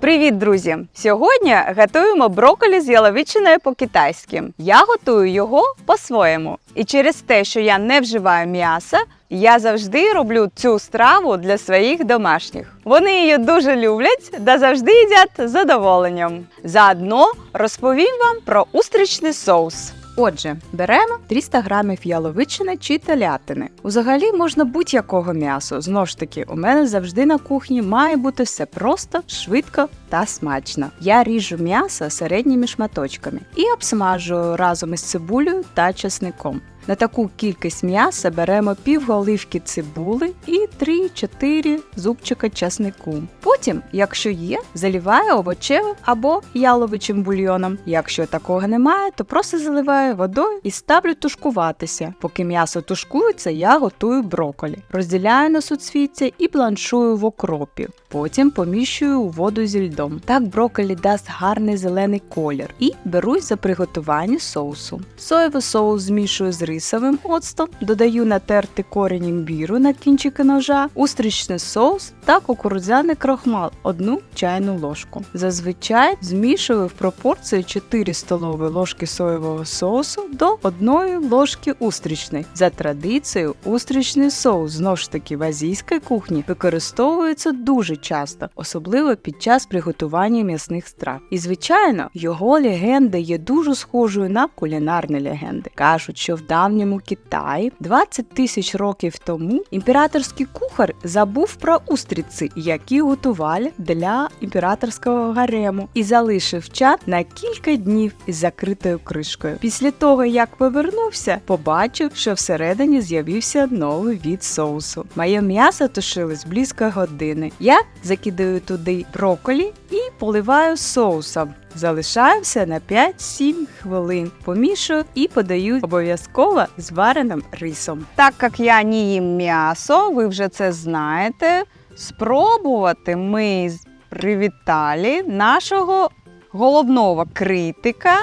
Привіт, друзі! Сьогодні готуємо брокколі з яловичиною по-китайськи. Я готую його по-своєму. І через те, що я не вживаю м'яса, я завжди роблю цю страву для своїх домашніх. Вони її дуже люблять та завжди їдять з задоволенням. Заодно розповім вам про устричний соус. Отже, беремо 300 грамів яловичини чи телятини. Узагалі можна будь-якого м'ясо. Знову ж таки, у мене завжди на кухні має бути все просто, швидко та смачно. Я ріжу м'ясо середніми шматочками і обсмажую разом із цибулею та чесником. На таку кількість м'яса беремо пів голивки цибули і 3-4 зубчика часнику. Потім, якщо є, заливаю овочевим або яловичим бульйоном. Якщо такого немає, то просто заливаю водою і ставлю тушкуватися. Поки м'ясо тушкується, я готую брокколі. Розділяю на суцвіття і бланшую в окропі. Потім поміщую у воду зі льдом. Так брокколі дасть гарний зелений колір. І берусь за приготування соусу. Соєвий соус змішую з рисовим оцтом, додаю натертий корінь імбіру на кінчики ножа, устричний соус та кукурудзяний крохмал одну чайну ложку. Зазвичай змішую в пропорції 4 столові ложки соєвого соусу до 1 ложки устричної. За традицією, устричний соус знову ж таки в азійській кухні використовується дуже часто, особливо під час приготування м'ясних страв. І звичайно, його легенда є дуже схожою на кулінарні легенди. Кажуть, що в давньому Китаї 20 тисяч років тому імператорський кухар забув про устриці, які готували для імператорського гарему, і залишив чат на кілька днів із закритою кришкою. Після того, як повернувся, побачив, що всередині з'явився новий від соусу. Моє м'ясо тушилось близько години. Я закидаю туди брокколі і поливаю соусом. Залишаю все на 5-7 хвилин. Помішую і подаю обов'язково з вареним рисом. Так як я не їм м'ясо, ви вже це знаєте. Спробувати ми привітали нашого головного критика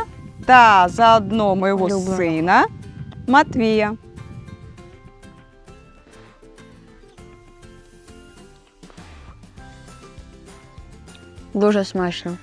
та заодно моєго сина Матвія. Дуже смачно.